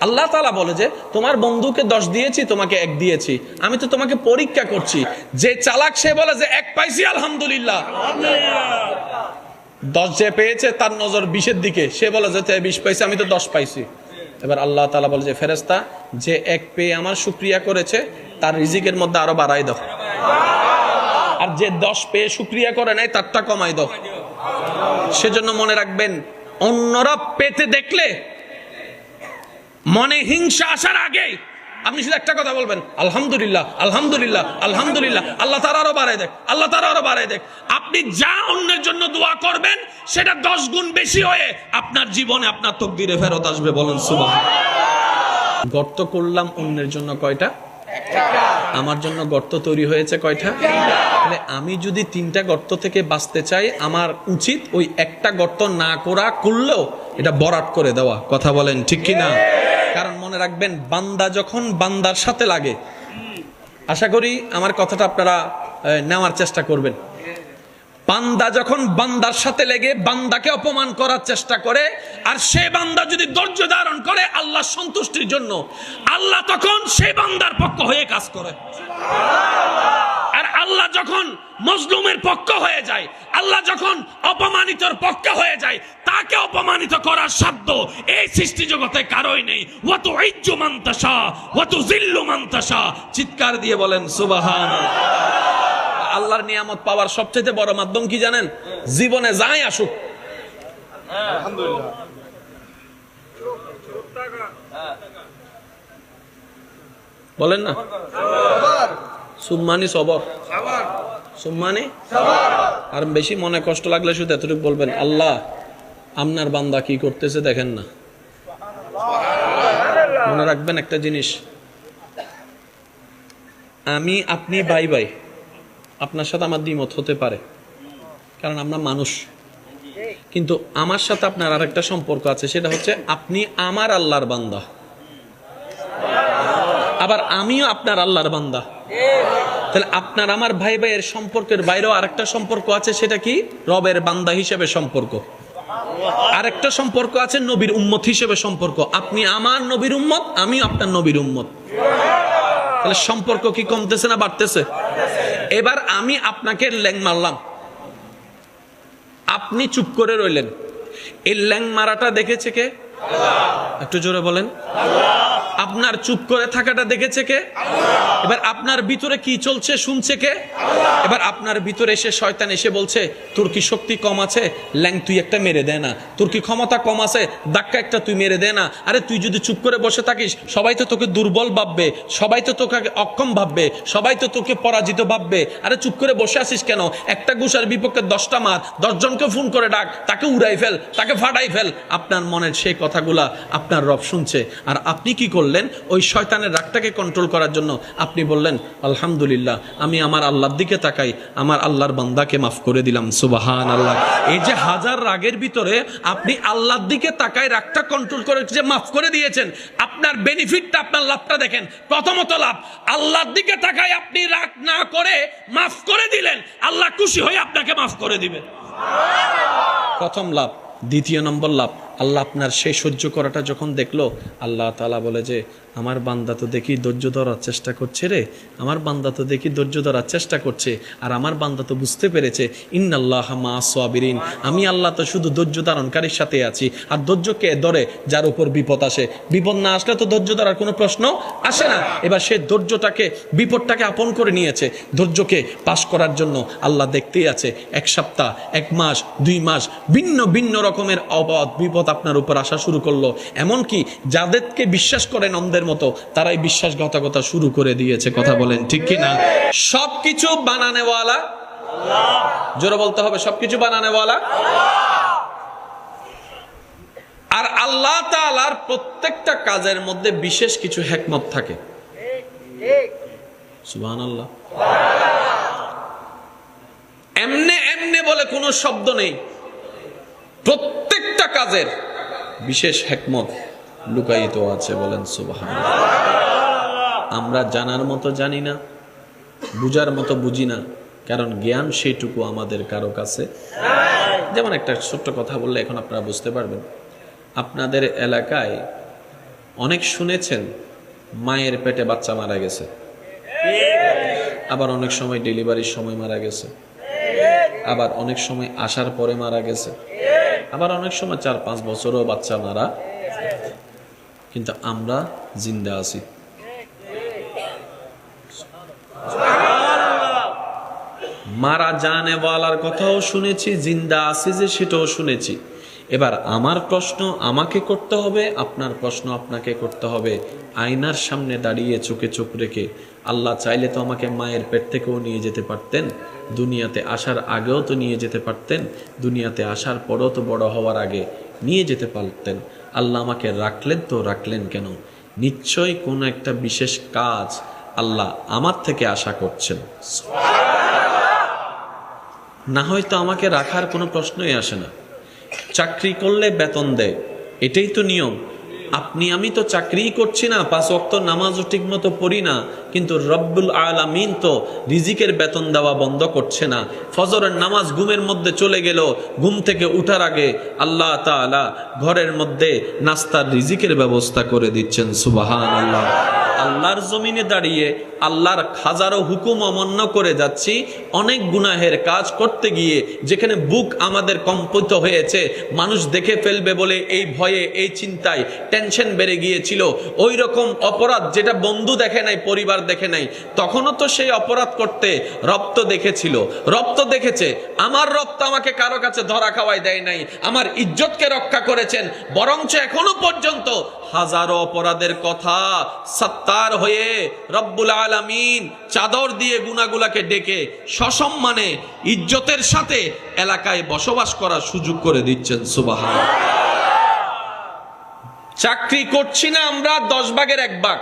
আল্লাহ তালা বলে যে, তোমার বন্ধুকে দশ দিয়েছি, তোমাকে এক দিয়েছি। আমি তো তোমাকে পরীক্ষা করছি। যে চালাক, সে বলে যে, এক পাইছি, আলহামদুলিল্লাহ। দশ যে পেয়েছে, তার নজর বিশের দিকে। সে বলে যে বিশ পাইছে, আমি তো দশ পাইছি। এবার আল্লাহ তালা বলে যে ফেরেস্তা যে এক পেয়ে আমার শুক্রিয়া করেছে, তার রিজিকের মধ্যে আরও বাড়াই দাও। আর যে দশ পেয়ে শুক্রিয়া করে নাই, তারটা কমাই দাও। সেজন্য মনে রাখবেন, অন্যরা পেতে দেখলে মনে হিংসা আসার আগে আপনি শুধু একটা কথা বলবেন, আলহামদুলিল্লাহ আলহামদুলিল্লাহ আলহামদুলিল্লাহ, আল্লাহ তারা আরও বাড়ায় দেখ, আল্লাহ তারা আরও বাড়ায় দেখ। আপনি যা অন্যের জন্য দোয়া করবেন, সেটা দশ গুণ বেশি হয়ে আপনার জীবনে আপনার তকদিরে ফেরত আসবে, বলেন সুবাহ গর্ত করলাম অন্যের জন্য কয়টা? আমার জন্য গর্ত তৈরি হয়েছে কয়টা? তাহলে আমি যদি তিনটা গর্ত থেকে বাঁচতে চাই, আমার উচিত ওই একটা গর্ত না করা, করলেও এটা বরাট করে দেওয়া। কথা বলেন ঠিক কি না কারণ মনে রাখবেন, বান্দা যখন বান্দার সাথে লাগে। আশা করি আমার কথাটা আপনারা নেওয়ার চেষ্টা করবেন। বান্দা যখন বান্দার সাথে লেগে বান্দাকে অপমান করার চেষ্টা করে, আর সে বান্দা যদি ধৈর্য ধারণ করে আল্লাহ সন্তুষ্টির জন্য, আল্লাহ তখন সে বান্দার পক্ষ হয়ে কাজ করে। আল্লাহ যখন মজলুমের পক্ষ হয়ে যায়, আল্লাহ যখন অপমানিতর পক্ষ হয়ে যায়, তাকে অপমানিত করার সাধ্য এই সৃষ্টি জগতে কারোই নেই। ওয়াতু ইজ্জু মান্তাসা ওয়াতু জিল্লু মান্তাসা চিৎকার দিয়ে বলেন সুবাহান আল্লাহর নিয়ামত পাওয়ার সবচেয়ে বড় মাধ্যম কি জানেন? জীবনে যাই আসুক। বলেন না। সুম্মানি সবর। সুম্মানি আর বেশি মনে কষ্ট লাগলে শুধু এতটুকু বলবেন আল্লাহ আপনার বান্দা কি করতেছে দেখেন না। মনে রাখবেন একটা জিনিস। আমি আপনি বাই বাই আপনার সাথে আমার দ্বিমত হতে পারে কারণ আমরা মানুষ। কিন্তু আমার সাথে আপনার আর একটা সম্পর্ক আছে সেটা হচ্ছে আপনি আমার আল্লাহর বান্দা। আবার আমিও আপনার আল্লাহর বান্দা। তাহলে আপনার আমার ভাই ভাইয়ের সম্পর্কের বাইরেও আরেকটা সম্পর্ক আছে, সেটা কি? রবের বান্দা হিসেবে সম্পর্ক। আরেকটা সম্পর্ক আছে নবীর উম্মত হিসেবে সম্পর্ক। আপনি আমার নবীর উম্মত আমি আপনার নবীর উম্মত। তাহলে সম্পর্ক কি কমতেছে না বাড়তেছে? এবার আমি আপনাকে ল্যাং মারলাম। আপনি চুপ করে রইলেন। এই ল্যাং মারাটা দেখেছে কে? একটু জোরে বলেন। আপনার চুপ করে থাকাটা দেখেছে কে? এবার আপনার ভিতরে কি চলছে শুনছে কে? এবার আপনার ভিতরে এসে শয়তান এসে বলছে, তোর কি শক্তি কম আছে? ল্যাং, তুই একটা মেরে দে না। তোর কি ক্ষমতা কম আছে? ধাক্কা একটা তুই মেরে দে না। আরে, তুই যদি চুপ করে বসে থাকিস, সবাই তো তোকে দুর্বল ভাববে, সবাই তো তোকে অক্ষম ভাববে, সবাই তো তোকে পরাজিত ভাববে। আরে, চুপ করে বসে আসিস কেন? একটা গুসার বিপক্ষে দশটা মার, দশজনকে ফোন করে ডাক, তাকে উড়াই ফেল, তাকে ফাটাই ফেল। আপনার মনের সেই কথাগুলা আপনার রব শুনছে। আর আপনি কি করলেন? ওই শয়তানের রাগটাকে কন্ট্রোল করার জন্য আপনি বললেন, আলহামদুলিল্লাহ, আমি আমার আল্লাহর দিকে তাকাই, আমার আল্লাহর বান্দাকে মাফ করে দিলাম সুবাহান আল্লাহ এই যে হাজার রাগের ভিতরে আপনি আল্লাহর দিকে তাকায় রাগটা কন্ট্রোল করে যে মাফ করে দিয়েছেন, আপনার বেনিফিটটা আপনার লাভটা দেখেন, প্রথমত লাভ, আল্লাহর দিকে তাকায় আপনি রাগ না করে মাফ করে দিলেন, আল্লাহ খুশি হয়ে আপনাকে মাফ করে দিবেন প্রথম লাভ, দ্বিতীয় নম্বর লাভ আল্লাহ আপনার সেই সহ্য করাটা যখন দেখল, আল্লাহ তালা বলে যে, আমার বান্দা তো দেখি ধৈর্য ধরার চেষ্টা করছে রে, আমার বান্দা তো দেখি ধৈর্য ধরার চেষ্টা করছে, আর আমার বান্দা তো বুঝতে পেরেছে, ইন্নাল্লাহ মা সোয়াবিরিন আমি আল্লাহ তো শুধু ধৈর্য ধারণকারীর সাথে আছি, আর ধৈর্যকে ধরে? যার উপর বিপদ আসে। বিপদ না আসলে তো ধৈর্য ধরার কোনো প্রশ্ন আসে না। এবার সে ধৈর্যটাকে, বিপদটাকে আপন করে নিয়েছে। ধৈর্যকে পাশ করার জন্য আল্লাহ দেখতেই আছে, এক সপ্তাহ, এক মাস, দুই মাস, ভিন্ন ভিন্ন রকমের অবাধ বিপদ আপনার উপর আসা শুরু করল। এমনকি যাদেরকে বিশ্বাস করেন অন্ধের মতো, তারাই বিশ্বাসঘাতকতা শুরু করে দিয়েছে, কথা বলেন, ঠিক কি না? সবকিছু বানানেওয়ালা। জোরে বলতে হবে, সবকিছু বানানেওয়ালা। আর আল্লাহ তাআলার প্রত্যেকটা কাজের মধ্যে বিশেষ কিছু হেকমত থাকে। এমনে এমনে বলে কোনো শব্দ নেই। প্রত্যেকটা কাজের বিশেষ হেকমত লুকায়িত আছে বলেন সুবহান আমরা জানার মতো জানি না, বুঝার মতো বুঝি না, কারণ জ্ঞান সেইটুকু আমাদের কারও কাছে যেমন একটা ছোট্ট কথা বললে এখন আপনারা বুঝতে পারবেন। আপনাদের এলাকায় অনেক শুনেছেন, মায়ের পেটে বাচ্চা মারা গেছে। আবার অনেক সময় ডেলিভারির সময় মারা গেছে। আবার অনেক সময় আসার পরে মারা গেছে। আবার অনেক সময় চার, পাঁচ বছরও বাচ্চা মারা। কিন্তু আমরা জিন্দা আছি। মারা জানে বলার কথাও শুনেছি, জিন্দা আছি যে সেটাও শুনেছি। এবার আমার প্রশ্ন আমাকে করতে হবে আপনার প্রশ্ন আপনাকে করতে হবে। আয়নার সামনে দাঁড়িয়ে চোখে চোখ রেখে আল্লাহ চাইলে তো আমাকে মায়ের পেট থেকেও নিয়ে যেতে পারতেন দুনিয়াতে আসার আগেও তো নিয়ে যেতে পারতেন দুনিয়াতে আসার পরও তো বড় হওয়ার আগে নিয়ে যেতে পারতেন। আল্লাহ আমাকে রাখলেন তো রাখলেন কেন? নিশ্চয়ই কোনো একটা বিশেষ কাজ আল্লাহ আমার থেকে আশা করছেন। না হয়তো আমাকে রাখার কোনো প্রশ্নই আসে না। চাকরি করলে বেতন দেয়। এটাই তো নিয়ম। আপনি, আমি তো চাকরিই করছি না, পাঁচ অক্ত নামাজও ঠিক মতো পড়ি না, কিন্তু রব্বুল আলামিন তো রিজিকের বেতন দেওয়া বন্ধ করছে না। ফজরের নামাজ ঘুমের মধ্যে চলে গেল, ঘুম থেকে উঠার আগে আল্লাহ তাআলা ঘরের মধ্যে নাস্তার রিজিকের ব্যবস্থা করে দিচ্ছেন সুবাহান আল্লাহ আল্লাহর জমিনে দাঁড়িয়ে আল্লাহর হাজারো হুকুম অমান্য করে যাচ্ছি, অনেক গুনাহের কাজ করতে গিয়ে যেখানে বুক আমাদের কম্পিত হয়েছে, মানুষ দেখে ফেলবে বলে এই ভয়ে, এই চিন্তায় টেনশন বেড়ে গিয়েছিল। ওই রকম অপরাধ যেটা বন্ধু দেখে নাই, পরিবার দেখে নাই, তখনও তো সেই অপরাধ করতে রপ্ত দেখেছিল। রপ্ত দেখেছে, আমার রপ্ত আমাকে কারও কাছে ধরা খাওয়াই দেয় নাই, আমার ইজ্জতকে রক্ষা করেছেন, বরঞ্চ এখনও পর্যন্ত হাজারো অপরাধের কথা সত্তার হয়ে রব্বুল আলামিন চাদর দিয়ে গুনাগুলাকে ডেকে সসম্মানে ইজ্জতের সাথে এলাকায় বসবাস করার সুযোগ করে দিচ্ছেন সুবাহান চাকরি করছি না আমরা, দশ ভাগের এক ভাগ।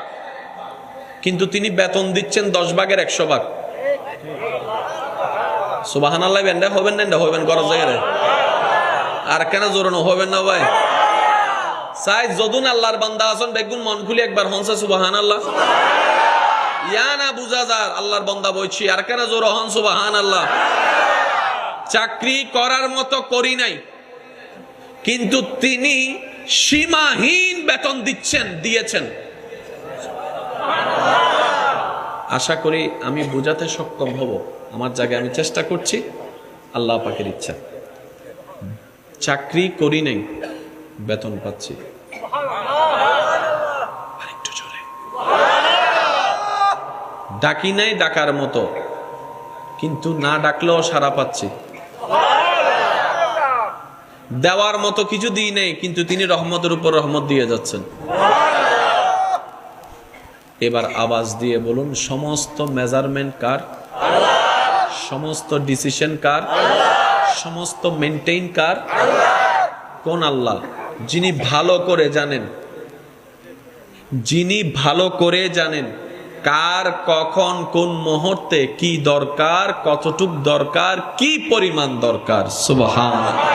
কিন্তু তিনি বেতন দিচ্ছেন দশ ভাগের একশো ভাগ। সুবাহান আল্লাহ হবেন না হবেন করার জায়গায় আর কেন জোরানো হবেন না ভাই? সাই যদুন আল্লাহর বান্দা আছেন, বেগুন মন খুলি একবার হনসা সুবাহান আল্লাহ ইয়া না বুঝা যার, আল্লাহর বান্দা বইছি, আর কেন জোর হন সুবাহান আল্লাহ চাকরি করার মতো করি নাই, কিন্তু তিনি সীমাহীন বেতন দিচ্ছেন, দিয়েছেন। আশা করি আমি বোঝাতে সক্ষম হব। আমার জায়গায় আমি চেষ্টা করছি, আল্লাহ পাকের ইচ্ছা। চাকরি করি নাই। বেতন পাচ্ছি। ডাকি নাই ডাকার মতো, কিন্তু না ডাকলেও সারা পাচ্ছি। দেওয়ার মতো কিছু দিই নেই, কিন্তু তিনি রহমতের উপর রহমত দিয়ে যাচ্ছেন। এবার আওয়াজ দিয়ে বলুন, সমস্ত মেজারমেন্ট কার? সমস্ত ডিসিশন কার? সমস্ত মেনটেইন কার? কোন আল্লাহ? যিনি ভালো করে জানেন। যিনি ভালো করে জানেন কার কখন কোন মুহূর্তে কি দরকার, কতটুক দরকার, কি পরিমাণ দরকার। সুবহান